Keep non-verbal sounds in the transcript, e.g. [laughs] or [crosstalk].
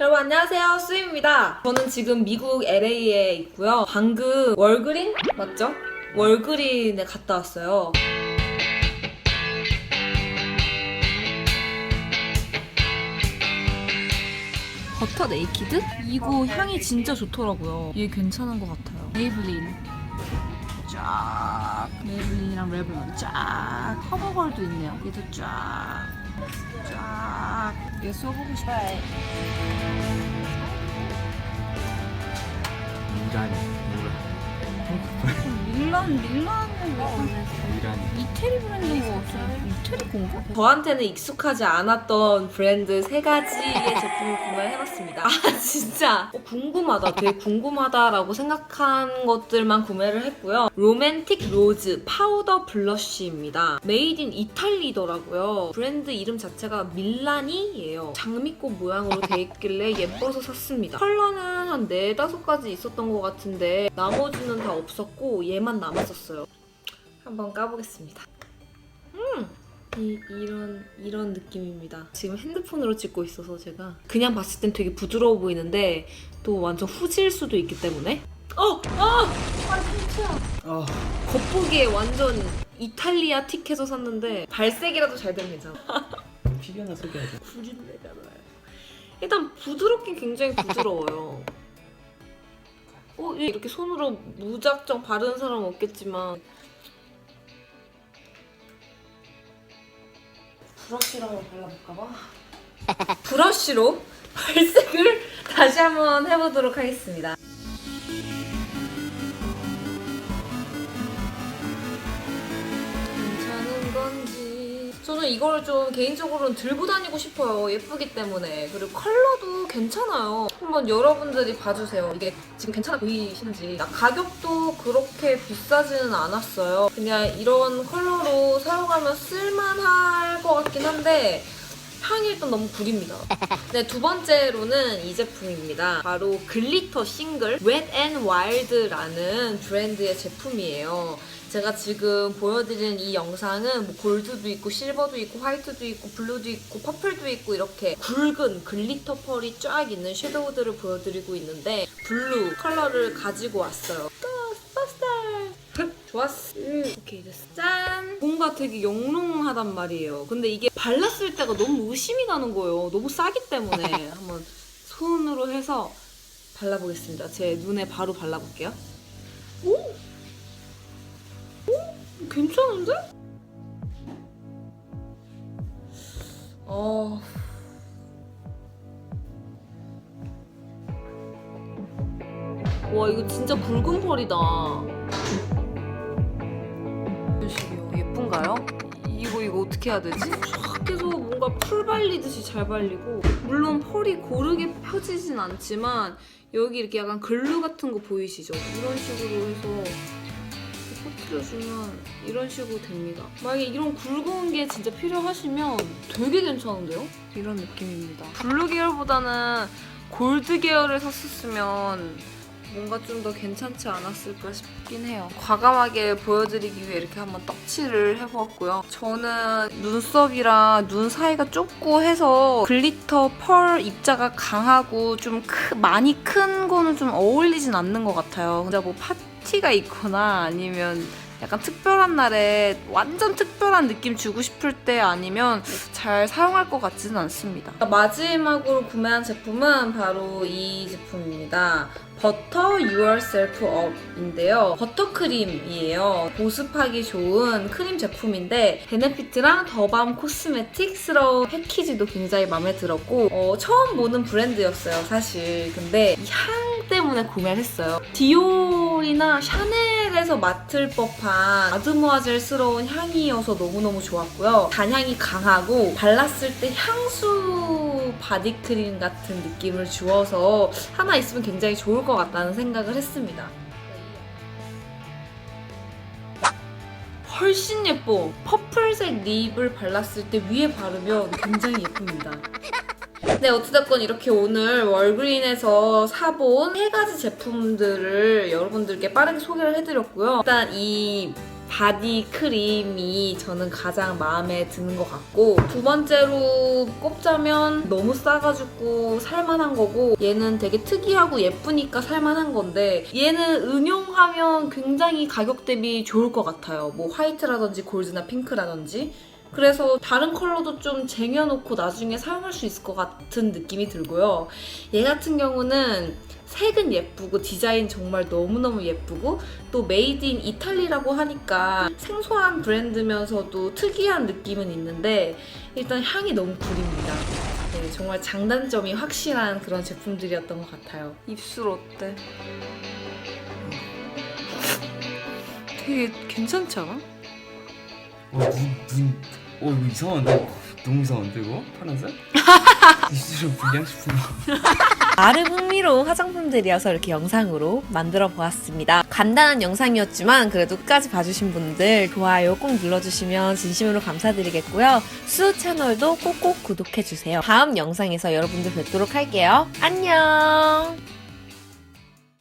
여러분 안녕하세요. 수임입니다. 저는 지금 미국 LA에 있고요. 방금 월그린? 맞죠? 월그린에 갔다 왔어요. 버터 네이키드? 이거 향이 진짜 좋더라고요. 얘 괜찮은 것 같아요. 메이블린. 쫙. 메이블린이랑 레블론 쫙. 커버걸도 있네요. 얘도 쫙 쫙얘 써보고 싶어요. 미라니 밀란 밀란은 약간 미라니 이태리 브랜드인 것 같아요. 이태리 건가? 저한테는 익숙하지 않았던 브랜드 세 가지의 제품을 구매해봤습니다. 아 진짜 어, 궁금하다. 되게 궁금하다라고 생각한 것들만 구매를 했고요. 로맨틱 로즈 파우더 블러쉬입니다. 메이드 인 이탈리더라고요. 브랜드 이름 자체가 밀라니예요. 장미꽃 모양으로 돼 있길래 예뻐서 샀습니다. 컬러는 한 네다섯 가지 있었던 것 같은데 나머지는 다 없었고 얘만 남았었어요. 한번 까보겠습니다. 음! 이, 이런 이런 느낌입니다. 지금 핸드폰으로 찍고 있어서 제가 그냥 봤을 땐 되게 부드러워 보이는데 또 완전 후질 수도 있기 때문에 어! 아! 아 진짜 아 겉보기에 완전 이탈리아 틱해서 샀는데 발색이라도 잘 되면 괜찮아. 피규어나 소개하자 구린내가 나요. 일단 부드럽긴 굉장히 부드러워요. 어, 이렇게 손으로 무작정 바르는 사람은 없겠지만 브러쉬로 발라볼까봐? 브러쉬로 발색을 다시 한번 해보도록 하겠습니다. 괜찮은 건지 저는 이걸 좀 개인적으로는 들고 다니고 싶어요 예쁘기 때문에 그리고 컬러도 괜찮아요 한번 여러분들이 봐주세요 이게 지금 괜찮아 보이시는지 나 가격도 그렇게 비싸지는 않았어요 그냥 이런 컬러로 사용하면 쓸만할 것 같긴 한데 향이 일단 너무 구립니다. [laughs] 네, 두 번째로는 이 제품입니다. 바로 글리터 싱글 Wet n Wild라는 브랜드의 제품이에요. 제가 지금 보여드리는 이 영상은 뭐 골드도 있고 실버도 있고 화이트도 있고 블루도 있고 퍼플도 있고 이렇게 굵은 글리터 펄이 쫙 있는 섀도우들을 보여드리고 있는데 블루 컬러를 가지고 왔어요. 좋았어. 음, 오케이 됐어. 짠. 뭔가 되게 영롱하단 말이에요. 근데 이게 발랐을 때가 너무 의심이 가는 거예요. 너무 싸기 때문에 [laughs] 한번 손으로 해서 발라보겠습니다. 제 눈에 바로 발라볼게요. 오, 오, 괜찮은데? 어. 와 이거 진짜 붉은 펄이다. 이런 식이요. 예쁜가요? 이거 이거 어떻게 해야 되지? 쫙 해서 뭔가 풀 발리듯이 잘 발리고 물론 펄이 고르게 펴지진 않지만 여기 이렇게 약간 글루 같은 거 보이시죠? 이런 식으로 해서 퍼트려주면 이런 식으로 됩니다. 만약에 이런 굵은 게 진짜 필요하시면 되게 괜찮은데요? 이런 느낌입니다. 블루 계열보다는 골드 계열을 샀었으면 뭔가 좀 더 괜찮지 않았을까 싶긴 해요. 과감하게 보여드리기 위해 이렇게 한번 떡칠을 해보았고요. 저는 눈썹이랑 눈 사이가 좁고 해서 글리터 펄 입자가 강하고 좀 크- 많이 큰 거는 좀 어울리진 않는 것 같아요. 근데 뭐 파 티가 있거나 아니면 약간 특별한 날에 완전 특별한 느낌 주고 싶을 때 아니면 잘 사용할 것 같지는 않습니다. 마지막으로 구매한 제품은 바로 이 제품입니다. 버터 Yourself Up인데요. 버터크림이에요. 보습하기 좋은 크림 제품인데 베네피트랑 더밤 코스메틱스러운 패키지도 굉장히 마음에 들었고 어, 처음 보는 브랜드였어요, 사실. 근데 이 향 때문에 구매를 했어요. 디 올이나 샤넬에서 맡을 법한 아드모아젤스러운 향이어서 너무너무 좋았고요. 단향이 강하고 발랐을 때 향수 바디크림 같은 느낌을 주어서 하나 있으면 굉장히 좋을 것 같다는 생각을 했습니다. 훨씬 예뻐. 퍼플색 립을 발랐을 때 위에 바르면 굉장히 예쁩니다. 네, 어찌됐건 이렇게 오늘 월그린에서 사본 세 가지 제품들을 여러분들께 빠르게 소개를 해드렸고요. 일단 이 바디 크림이 저는 가장 마음에 드는 것 같고 두 번째로 꼽자면 너무 싸가지고 살만한 거고 얘는 되게 특이하고 예쁘니까 살만한 건데 얘는 응용하면 굉장히 가격 대비 좋을 것 같아요. 뭐 화이트라든지 골드나 핑크라든지 그래서 다른 컬러도 좀 쟁여놓고 나중에 사용할 수 있을 것 같은 느낌이 들고요. 얘 같은 경우는 색은 예쁘고 디자인 정말 너무너무 예쁘고 또 메이드 인 이탈리라고 하니까 생소한 브랜드면서도 특이한 느낌은 있는데 일단 향이 너무 구립니다. 네, 정말 장단점이 확실한 그런 제품들이었던 것 같아요. 입술 어때? 되게 괜찮지 않아? 어, 눈, 눈, 어, 이거 이상한데? 너무 이상한데, 이거? 파란색? 입술은 불량식품. 나름 흥미로운 화장품들이어서 이렇게 영상으로 만들어 보았습니다. 간단한 영상이었지만 그래도 끝까지 봐주신 분들 좋아요 꼭 눌러주시면 진심으로 감사드리겠고요. 수 채널도 꼭꼭 구독해주세요. 다음 영상에서 여러분들 뵙도록 할게요. 안녕!